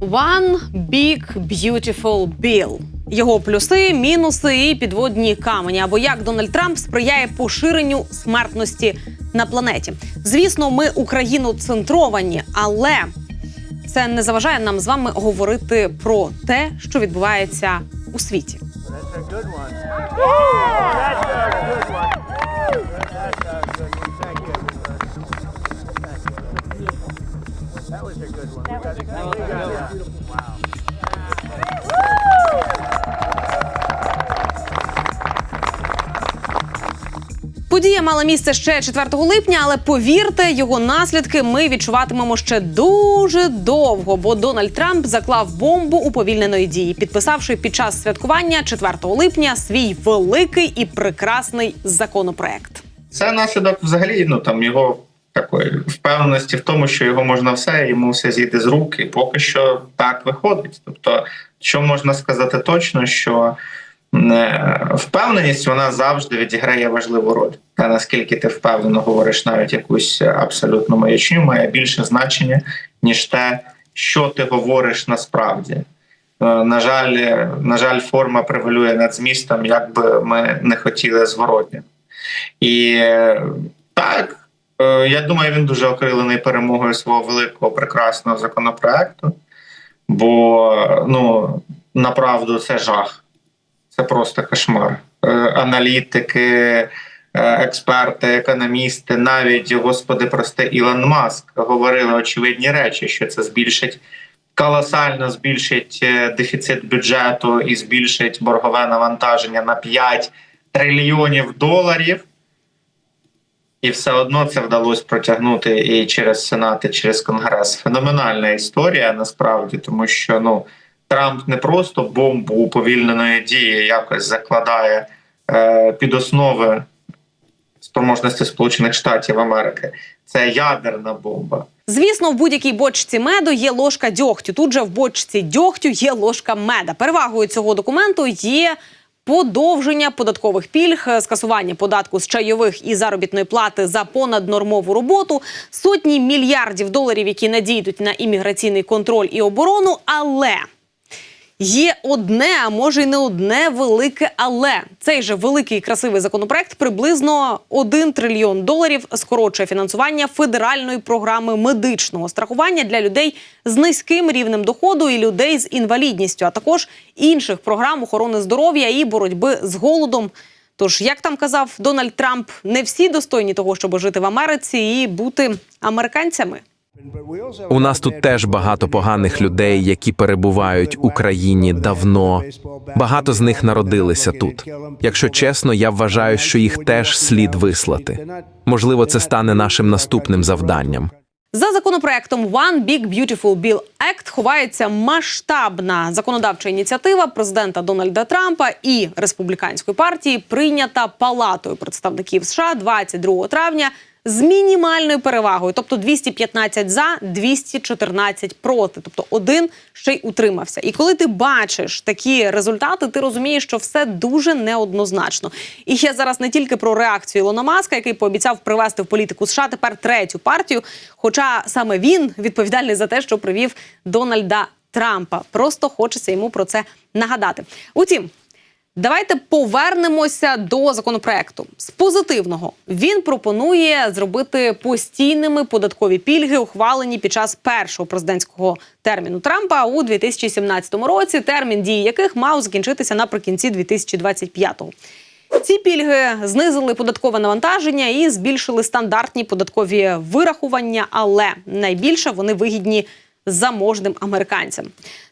One Big Beautiful Bill. Його плюси, мінуси і підводні камені. Або як Дональд Трамп сприяє поширенню смертності на планеті. Звісно, ми Україну-центровані, але це не заважає нам з вами говорити про те, що відбувається у світі. Подія мала місце ще 4 липня, але повірте, його наслідки ми відчуватимемо ще дуже довго, бо Дональд Трамп заклав бомбу уповільненої дії, підписавши під час святкування 4 липня свій великий і прекрасний законопроект. Це наслідок взагалі ну там його такої впевненості в тому, що його можна все, йому все зійде з рук, і поки що так виходить. Тобто, що можна сказати точно, що впевненість вона завжди відіграє важливу роль. Та наскільки ти впевнено говориш навіть якусь абсолютну маячню, має більше значення ніж те, що ти говориш насправді. Е, На жаль, на жаль, форма превалює над змістом, як би ми не хотіли зворотня. І так, е, я думаю, він дуже окрилений перемогою свого великого прекрасного законопроекту, бо ну направду це жах, це просто кошмар. Е, Аналітики, е, експерти, економісти, навіть господи, прости, Ілон Маск говорили очевидні речі, що це збільшить. Колосально збільшить е, дефіцит бюджету і збільшить боргове навантаження на 5 трильйонів доларів. І все одно це вдалося протягнути і через Сенат, і через Конгрес. Феноменальна історія насправді, тому що ну Трамп не просто бомбу уповільненої дії якось закладає е, під основи спроможності Сполучених Штатів Америки. Це ядерна бомба. Звісно, в будь-якій бочці меду є ложка дьогтю. Тут же в бочці дьогтю є ложка меда. Перевагою цього документу є. Подовження податкових пільг, скасування податку з чайових і заробітної плати за понаднормову роботу, сотні мільярдів доларів, які надійдуть на імміграційний контроль і оборону. Але Є одне, а може й не одне велике, але цей же великий красивий законопроект приблизно 1 трильйон доларів скорочує фінансування федеральної програми медичного страхування для людей з низьким рівнем доходу і людей з інвалідністю, а також інших програм охорони здоров'я і боротьби з голодом. Тож, як там казав Дональд Трамп, не всі достойні того, щоб жити в Америці і бути американцями. У нас тут теж багато поганих людей, які перебувають в Україні давно. Багато з них народилися тут. Якщо чесно, я вважаю, що їх теж слід вислати. Можливо, це стане нашим наступним завданням. За законопроектом One Big Beautiful Bill Act ховається масштабна законодавча ініціатива президента Дональда Трампа і республіканської партії, прийнята Палатою представників США 22 травня з мінімальною перевагою, тобто 215 за, 214 проти, тобто один ще й утримався. І коли ти бачиш такі результати, ти розумієш, що все дуже неоднозначно. І я зараз не тільки про реакцію Ілона Маска, який пообіцяв привести в політику США тепер третю партію. Хоча саме він відповідальний за те, що привів Дональда Трампа. Просто хочеться йому про це нагадати. Утім. Давайте повернемося до законопроекту. З позитивного він пропонує зробити постійними податкові пільги, ухвалені під час першого президентського терміну Трампа у 2017 році, термін дії яких мав закінчитися наприкінці 2025-го. Ці пільги знизили податкове навантаження і збільшили стандартні податкові вирахування, але найбільше вони вигідні заможним американцям.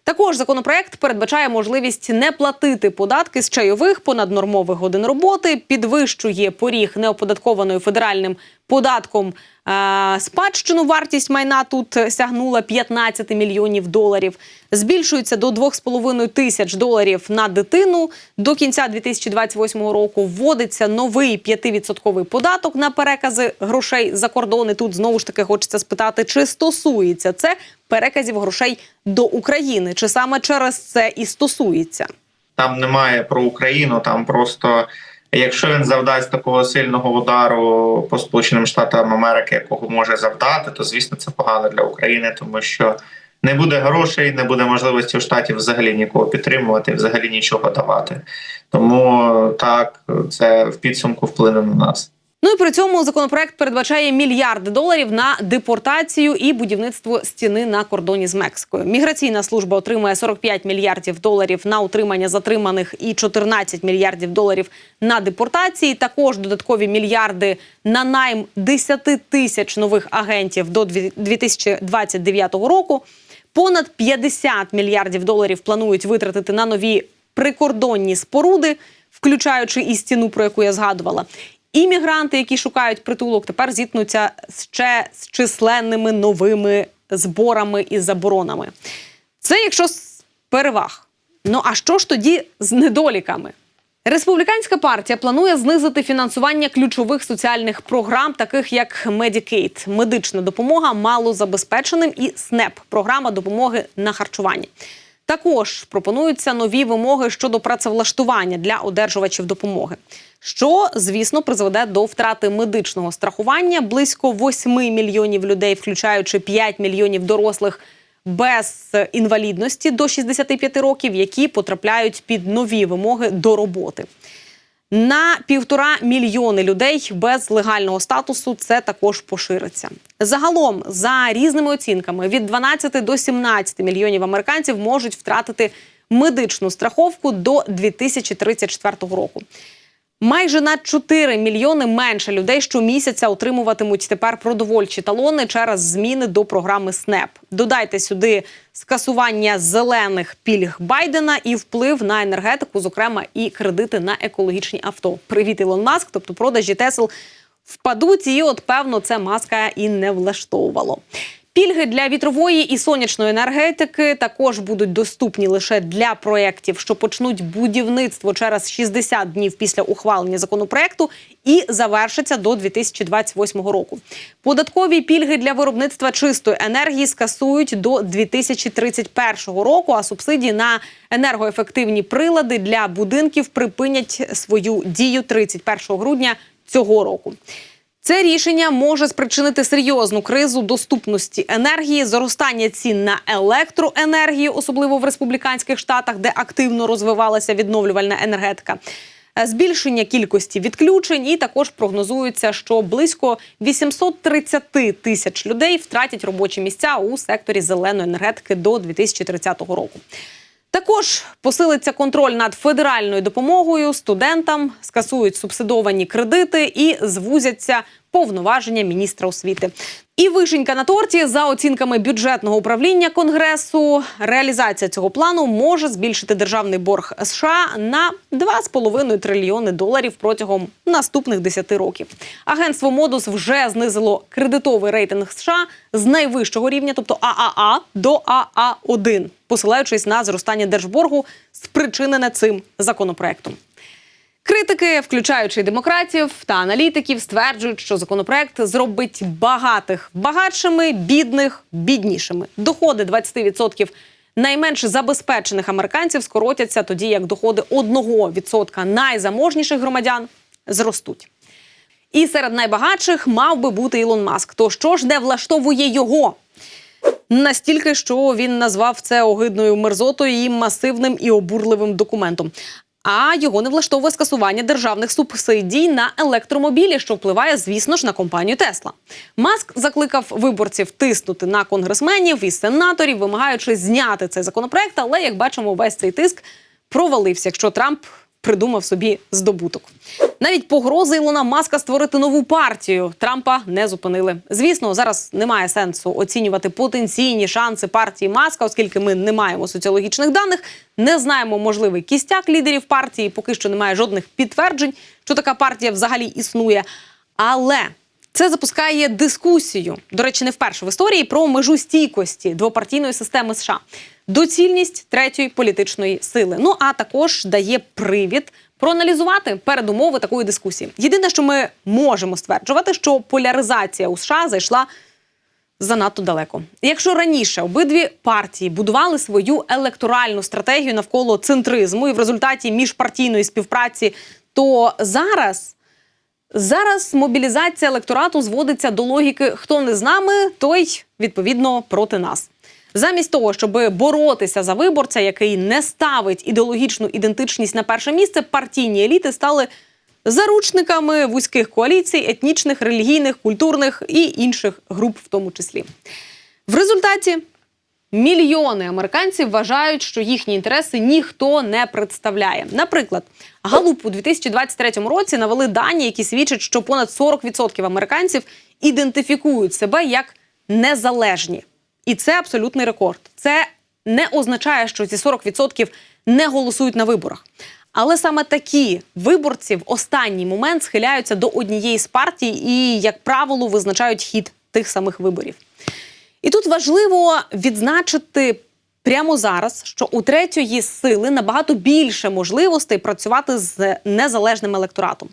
Також законопроект передбачає можливість не платити податки з чайових понаднормових годин роботи, підвищує поріг неоподаткованою федеральним податком е, спадщину. Вартість майна тут сягнула 15 мільйонів доларів. Збільшується до 2,5 тисяч доларів на дитину. До кінця 2028 року вводиться новий 5% податок на перекази грошей за кордони. Тут знову ж таки хочеться спитати, чи стосується це переказів грошей до України, чи саме через це і стосується. Там немає про Україну, там просто. Якщо він завдасть такого сильного удару по Сполученим Штатам Америки, якого може завдати, то звісно це погано для України, тому що не буде грошей, не буде можливості у штатів взагалі нікого підтримувати, взагалі нічого давати. Тому так це в підсумку вплине на нас. Ну і при цьому законопроект передбачає мільярди доларів на депортацію і будівництво стіни на кордоні з Мексикою. Міграційна служба отримує 45 мільярдів доларів на утримання затриманих і 14 мільярдів доларів на депортації. Також додаткові мільярди на найм 10 тисяч нових агентів до 2029 року. Понад 50 мільярдів доларів планують витратити на нові прикордонні споруди, включаючи і стіну, про яку я згадувала. Іммігранти, які шукають притулок, тепер зіткнуться ще з численними новими зборами і заборонами. Це якщо з переваг. Ну а що ж тоді з недоліками? Республіканська партія планує знизити фінансування ключових соціальних програм, таких як Medicaid – медична допомога малозабезпеченим і СНЕП – програма допомоги на харчування. Також пропонуються нові вимоги щодо працевлаштування для одержувачів допомоги, що звісно призведе до втрати медичного страхування близько 8 мільйонів людей, включаючи 5 мільйонів дорослих без інвалідності до 65 років, які потрапляють під нові вимоги до роботи. На півтора мільйони людей без легального статусу це також пошириться. Загалом, за різними оцінками, від 12 до 17 мільйонів американців можуть втратити медичну страховку до 2034 року. Майже на 4 мільйони менше людей щомісяця отримуватимуть тепер продовольчі талони через зміни до програми СНЕП. Додайте сюди скасування зелених пільг Байдена і вплив на енергетику, зокрема і кредити на екологічні авто. Привіт, Ілон Маск, тобто продажі Тесл впадуть, і от певно це маска і не влаштовувало. Пільги для вітрової і сонячної енергетики також будуть доступні лише для проєктів, що почнуть будівництво через 60 днів після ухвалення законопроекту і завершаться до 2028 року. Податкові пільги для виробництва чистої енергії скасують до 2031 року. А субсидії на енергоефективні прилади для будинків припинять свою дію 31 грудня цього року. Це рішення може спричинити серйозну кризу доступності енергії, зростання цін на електроенергію, особливо в республіканських штатах, де активно розвивалася відновлювальна енергетика. е, Збільшення кількості відключень і також прогнозується, що близько 830 тисяч людей втратять робочі місця у секторі зеленої енергетики до 2030 року. Також посилиться контроль над федеральною допомогою. Студентам, скасують субсидовані кредити і звузяться повноваження міністра освіти. І вишенька на торті за оцінками бюджетного управління конгресу. Реалізація цього плану може збільшити державний борг США на 2,5 трильйони доларів протягом наступних 10 років. Агентство Модус вже знизило кредитовий рейтинг США з найвищого рівня, тобто ААА, до АА1, посилаючись на зростання держборгу, спричинене цим законопроектом. Критики, включаючи демократів та аналітиків, стверджують, що законопроект зробить багатих багатшими, бідних біднішими. Доходи 20% найменш забезпечених американців скоротяться тоді, як доходи 1% найзаможніших громадян зростуть. І серед найбагатших мав би бути Ілон Маск. То що ж не влаштовує його? Настільки, що він назвав це огидною мерзотою і масивним і обурливим документом. А його не влаштовує скасування державних субсидій на електромобілі, що впливає, звісно ж, на компанію Тесла. Маск закликав виборців тиснути на конгресменів і сенаторів, вимагаючи зняти цей законопроект. Але як бачимо, весь цей тиск провалився, якщо Трамп придумав собі здобуток. Навіть погрози Ілона Маска створити нову партію Трампа не зупинили. Звісно, зараз немає сенсу оцінювати потенційні шанси партії Маска, оскільки ми не маємо соціологічних даних, не знаємо можливий кістяк лідерів партії. Поки що немає жодних підтверджень, що така партія взагалі існує. Але це запускає дискусію, до речі, не вперше в історії про межу стійкості двопартійної системи США, доцільність третьої політичної сили. Ну а також дає привід проаналізувати передумови такої дискусії. Єдине, що ми можемо стверджувати, що поляризація у США зайшла занадто далеко. Якщо раніше обидві партії будували свою електоральну стратегію навколо центризму і в результаті міжпартійної співпраці, то зараз. Зараз мобілізація електорату зводиться до логіки: хто не з нами, той відповідно проти нас. Замість того, щоб боротися за виборця, який не ставить ідеологічну ідентичність на перше місце, партійні еліти стали заручниками вузьких коаліцій, етнічних, релігійних, культурних і інших груп, в тому числі. В результаті мільйони американців вважають, що їхні інтереси ніхто не представляє. Наприклад, Галуп у 2023 році навели дані, які свідчать, що понад 40% американців ідентифікують себе як незалежні. І це абсолютний рекорд. Це не означає, що ці 40% не голосують на виборах. Але саме такі виборці в останній момент схиляються до однієї з партій і, як правило, визначають хід тих самих виборів. І тут важливо відзначити прямо зараз, що у третьої сили набагато більше можливостей працювати з незалежним електоратом.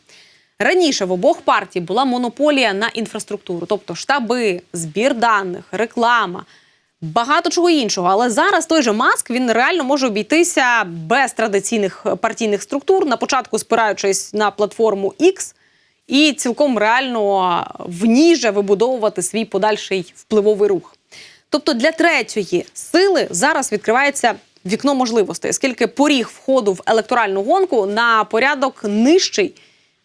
Раніше в обох партій була монополія на інфраструктуру, тобто штаби, збір даних, реклама, багато чого іншого. Але зараз той же маск він реально може обійтися без традиційних партійних структур, на початку спираючись на платформу X, і цілком реально в ній же вибудовувати свій подальший впливовий рух. Тобто для третьої сили зараз відкривається вікно можливостей, оскільки поріг входу в електоральну гонку на порядок нижчий,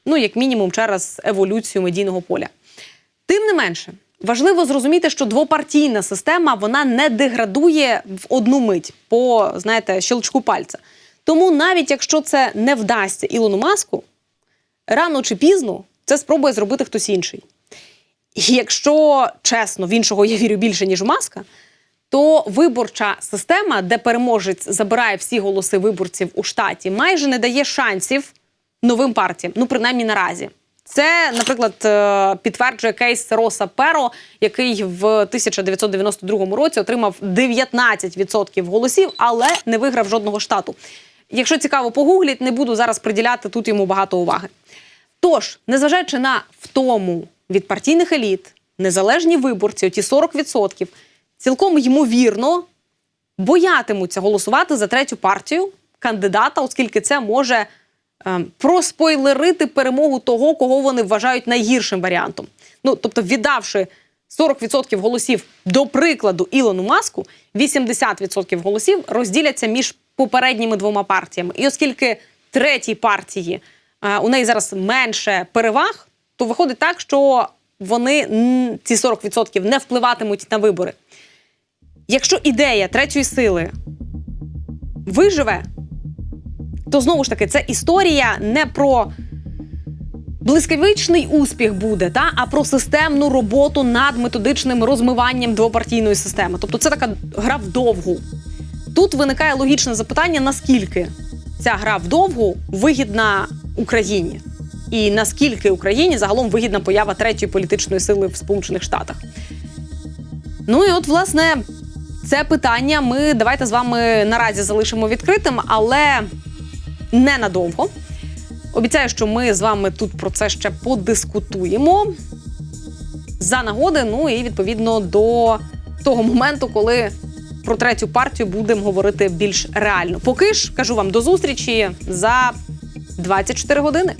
ну як мінімум, через еволюцію медійного поля. Тим не менше, важливо зрозуміти, що двопартійна система вона не деградує в одну мить по знаєте, щелчку пальця. Тому навіть якщо це не вдасться Ілону Маску, рано чи пізно це спробує зробити хтось інший. І якщо чесно, в іншого я вірю більше, ніж маска, то виборча система, де переможець забирає всі голоси виборців у штаті, майже не дає шансів новим партіям, ну принаймні наразі. Це, наприклад, е, підтверджує кейс Роса Перо, який в 1992 році отримав 19% голосів, але не виграв жодного штату. Якщо цікаво, погугліть, не буду зараз приділяти тут йому багато уваги. Тож, незважаючи на втому від партійних еліт, незалежні виборці, оті 40%, цілком ймовірно боятимуться голосувати за третю партію кандидата, оскільки це може проспойлерити перемогу того, кого вони вважають найгіршим варіантом. Ну, тобто, віддавши 40% голосів, до прикладу, Ілону Маску, 80% голосів розділяться між попередніми двома партіями. І оскільки третій партії е, у неї зараз менше переваг, то виходить так, що вони ці 40% не впливатимуть на вибори. Якщо ідея третьої сили виживе, то знову ж таки це історія не про блискавичний успіх буде, та, а про системну роботу над методичним розмиванням двопартійної системи. Тобто це така гра вдовгу. Тут виникає логічне запитання: наскільки ця гра вдовгу вигідна Україні, і наскільки Україні загалом вигідна поява третьої політичної сили в Сполучених Штатах. Ну і от, власне, це питання ми давайте з вами наразі залишимо відкритим, але ненадовго. Обіцяю, що ми з вами тут про це ще подискутуємо за нагоди. Ну і відповідно до того моменту, коли про третю партію будемо говорити більш реально. Поки ж кажу вам до зустрічі за 24 години.